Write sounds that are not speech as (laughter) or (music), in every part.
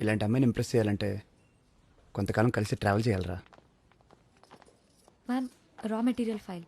ఇలాంటి అమ్మాయిని ఇంప్రెస్ చేయాలంటే కొంతకాలం కలిసి ట్రావెల్ చేయాలరా. Ma'am raw material file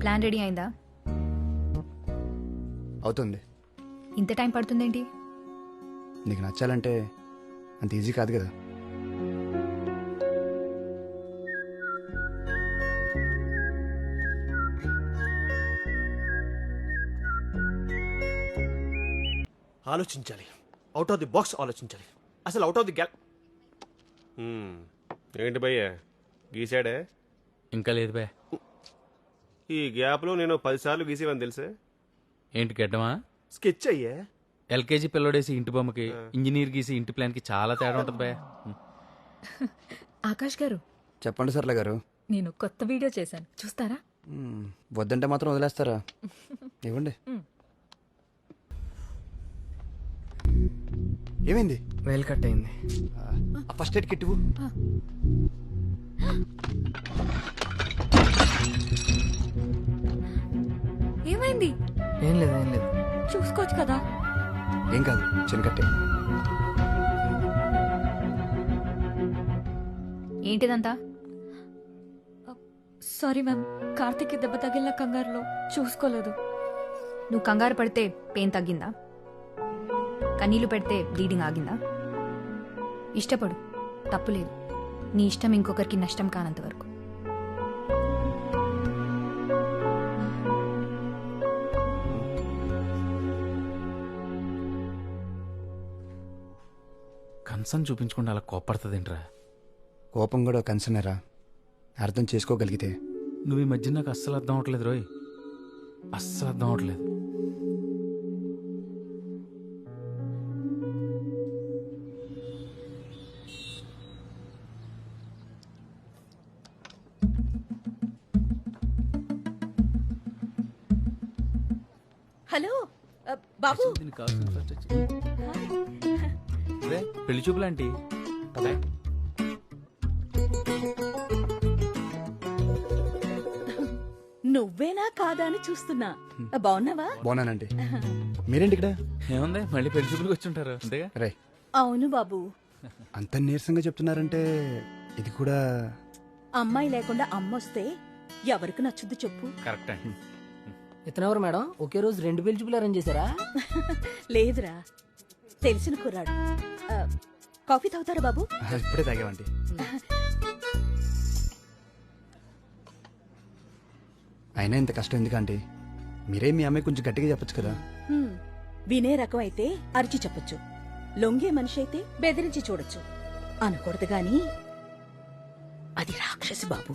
plan ready అయిందా? అవుతుంది. ఇంత టైం పడుతుందేంటి? నీకు నచ్చాలంటే అంత ఈజీ కాదు కదా. ఆలోచించాలి. అవుట్ ఆఫ్ ది బాక్స్ ఆలోచించాలి. అసలు అవుట్ ఆఫ్ ది గ్యాల్ ఏంటి భయ్య? గీసాడే ఇంకా లేదు బే ఈ గ్యాప్లో నేను పదిసార్లు గీసేవని తెలుసే? ఏంటి గడ్డమా? స్కెచ్ అయ్యే. ఎల్కేజీ పిల్లడేసి ఇంటి బొమ్మకి ఇంజనీర్ గీసి ఇంటి ప్లాన్కి చాలా తేడా ఉంటుంది బే ఆకాష్ గారు. చెప్పండి సర్లే గారు. నేను కొత్త వీడియో చేశాను. చూస్తారా? మ్మ్. వద్దంటే మాత్రం వదిలేస్తారా? (laughs) ఇవ్వండి. ఏమైంది? వేలు కట్ అయింది. ఆ ఫస్ట్ ఎయిడ్ కిట్. ఏమైంది? ఏం లేదు ఏం లేదు. చూసుకోవచ్చు కదా. ఏం కాదు చిన్న కట్టే. ఏంటిదంతా? సారీ మ్యామ్ కార్తిక్ దెబ్బ తగిలిన కంగారులో చూసుకోలేదు. నువ్వు కంగారు పడితే పెయిన్ తగ్గిందా? కన్నీళ్ళు పెడితే బ్లీడింగ్ ఆగిందా? ఇష్టపడు. తప్పులేదు. నీ ఇష్టం ఇంకొకరికి నష్టం కానంత వరకు. కన్సర్న్ చూపించకుండా అలా కోపడుతుందేంట్రా కోపం కూడా కన్సర్నేరా అర్థం చేసుకోగలిగితే. నువ్వు ఈ మధ్య నాకు అస్సలు అర్థం అవట్లేదు రోయ్. అస్సలు అర్థం అవట్లేదు. దీనికి కావాల్సిన first వచ్చి- పెళ్ళి చూపులాంటి. నువ్వేనా కాదా అని చూస్తున్నా. బాగున్నావా? బాగున్నానండి. మీరేంటి ఇక్కడ? ఏముంది మళ్ళీ పెళ్ళి చూపులకు వచ్చి ఉంటారు అంతేగా? రే. అవును బాబు. అంత నీరసంగా చెప్తున్నారంటే ఇది కూడా అమ్మాయి లేకుండా అమ్మొస్తే ఎవరికి నచ్చుద్ది చెప్పు. కరెక్ట్ అండి. ఇతనెవరు మేడం? ఒకే రోజు రెండు చూపులు అరేంజ్ చేశారా? (laughs) లేదురా. తెలిసిన కుర్రాడు. కాఫీ తాగుతారా బాబు? (laughs) ఇప్పుడే తాగేవండి. అయినా ఇంత కష్టం ఎందుకంటే మీరే మీ అమ్మాయి కొంచెం గట్టిగా చెప్పొచ్చు కదా. హ్మ్. వినే రకం అయితే అరిచి చెప్పొచ్చు. లొంగే మనిషి అయితే బెదిరించి చూడొచ్చు. అనకూడదు గాని అది రాక్షసి బాబు.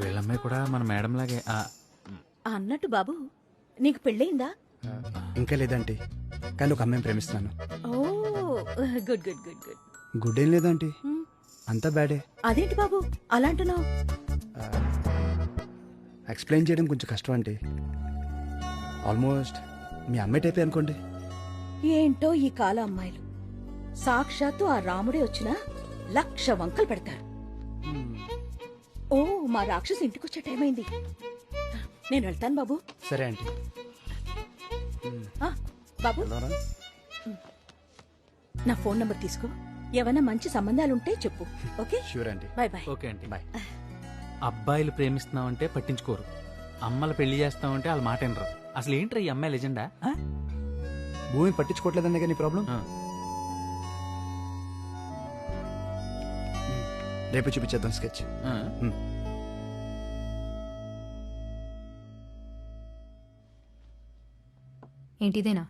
వీళ్ళమ్మాయి కూడా మన మేడం లాగే ఆ, అన్నట్టు బాబు నీకు పెళ్ళయిందా? ఇంకా లేదంటే కానీ ఒక అమ్మాయిని ప్రేమిస్తున్నాను. ఓ good good good good. Good ఏం లేదంటే అంతా బ్యాడే. అదేంటి బాబు అలాంటున్నావు ఎక్స్ప్లెయిన్ చేయడం కొంచెం కష్టం అంటే ఆల్మోస్ట్ మీ అమ్మాయి టైపే అనుకోండి. ఏంటో ఈ కాల అమ్మాయిలు. సాక్షాత్తు ఆ రాముడే వచ్చినా లక్ష వంకలు పెడతారు. ఓ మా రాక్షసు ఇంటికొచ్చే టైం అయింది. నేను వెళ్తాను బాబు. సరే ఆంటీ. ఆ, బాబు. వెళ్దాంరా? నా ఫోన్ నంబర్ తీసుకో. ఏమైనా మంచి సంబంధాలుంటే చెప్పు. Okay? Sure aunty. Bye bye. Okay అండి బాయ్. అబ్బాయిలు ప్రేమిస్తున్నామంటే పట్టించుకోరు. అమ్మలు పెళ్ళి చేస్తామంటే వాళ్ళ మాట వినరు. అసలు ఏంట్రా ఈ అమ్మాయి లెజెండా ఆ? భూమి పట్టించుకోవట్లేదనే కానీ ప్రాబ్లం? ఆ. రేపు చూపించేద్దాం స్కెచ్. ఆ. ఏంటిదేనా?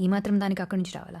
ఈ మాత్రం దానికి అక్కడి నుంచి రావాలా?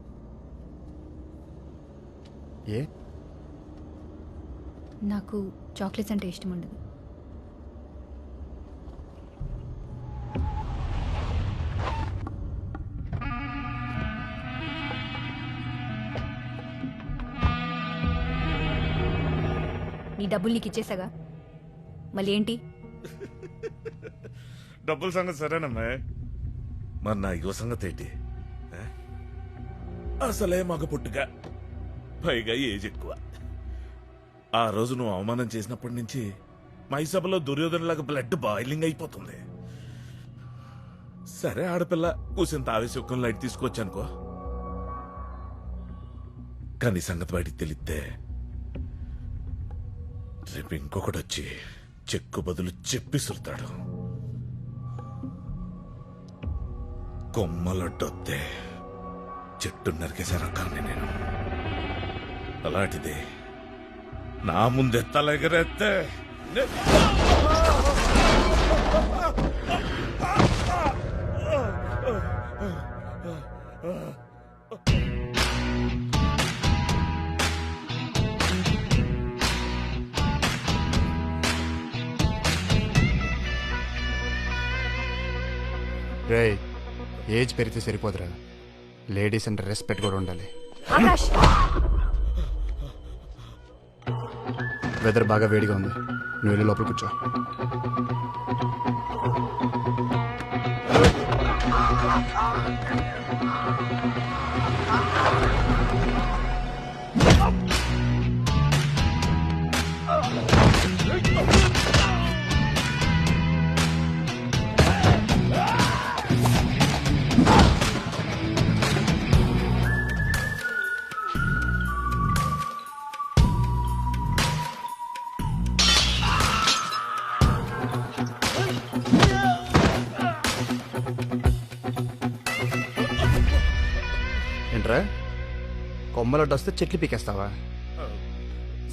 ఏ? నాకు చాక్లెట్స్ అంటే ఇష్టం ఉండదు నీ డబ్బులు నీకు ఇచ్చేసాగా? మళ్ళీ ఏంటి? (laughs) డబ్బుల సంగతి సరేనమ్మా మరి నా యువ సంగతి ఏంటి? అసలే మగ పుట్టుగా పైగా ఏజ్ ఎక్కువ. ఆ రోజు నువ్వు అవమానం చేసినప్పటి నుంచి మైసభలో దుర్యోధన దుర్యోధనలాగా బ్లడ్ బాయిలింగ్ అయిపోతుంది. సరే ఆడపిల్ల కూసింత ఆవేశం లైట్ తీసుకొచ్చానుకో. కానీ సంగతి బయటికి తెలిస్తే రేపు ఇంకొకటి వచ్చి చెక్కు బదులు చెప్పిసురుతాడు కొమ్మలొడ్డొత్తే చెట్టు నరికేసే కానీ నేను. అలాంటిది. నా ముందే తలెగరెత్తే. నే- రే ఏజ్ పెరిగితే సరిపోదురా. లేడీస్ అంటే రెస్పెక్ట్ కూడా ఉండాలి. ఆకాష్! వెదర్ బాగా వేడిగా ఉంది. నువ్వు వెళ్ళి లోపల కూర్చో. ఏంట్రా కొమ్మలడ్డు వస్తే చెట్లు పీకేస్తావా?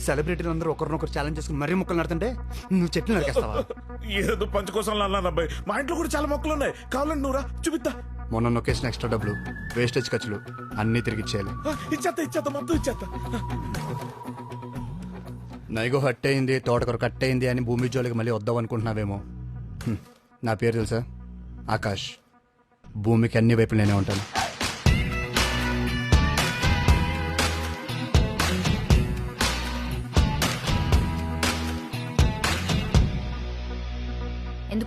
సెలబ్రిటీలు అందరూ ఒకరినొకరు ఛాలెంజ్ చేసుకుని మరీ మొక్కలు నడుతుంటే నువ్వు చెట్లు నరికేస్తావా? (laughs) ఏదో పంచ కోసం అన్నాను అబ్బాయి. మా ఇంట్లో కూడా చాలా మొక్కలు ఉన్నాయి. కావాలండి నువ్వురా చూపిస్తా. మొన్న నొక్కేసిన ఎక్స్ట్రా డబ్బులు వేస్టేజ్ ఖర్చులు అన్నీ తిరిగి ఇచ్చేయాలి. ఆ, ఇచ్చేత్తా ఇచ్చేత్తా మొత్తం ఇచ్చేత్తా నైగో హట్ అయింది తోటకొర కట్ అయింది అని భూమి జోలికి మళ్ళీ వద్దాం అనుకుంటున్నావేమో. నా పేరు తెలుసా? ఆకాష్. భూమికి అన్ని వైపులు నేనే ఉంటాను.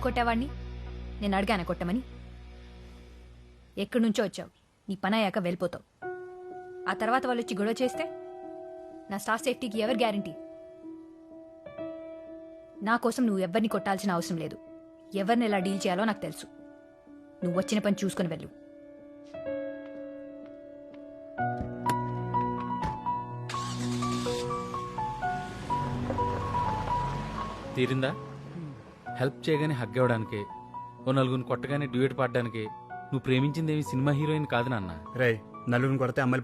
ఎందుకు కొట్టావాడిని నేను అడిగాను కొట్టమని? ఎక్కడి నుంచో వచ్చావు. నీ పని అయ్యాక వెళ్ళిపోతావు. ఆ తర్వాత వాళ్ళు వచ్చి గొడవ చేస్తే? నా స్టాఫ్ సేఫ్టీకి ఎవరు గ్యారంటీ? నా కోసం నువ్వు ఎవరిని కొట్టాల్సిన అవసరం లేదు. ఎవరిని ఎలా డీల్ చేయాలో నాకు తెలుసు. నువ్వు వచ్చిన పని చూసుకొని వెళ్ళు. తీరిందా? హెల్ప్ చేయగానే హగ్ అవ్వడానికి ఓ నలుగురిని కొట్టగానే డ్యూయట్ పాడడానికి నువ్వు ప్రేమించిందేమి సినిమా హీరోయిన్ కాదు నాన్న. రే నలుగురిని కొడితే అమ్మాయిలు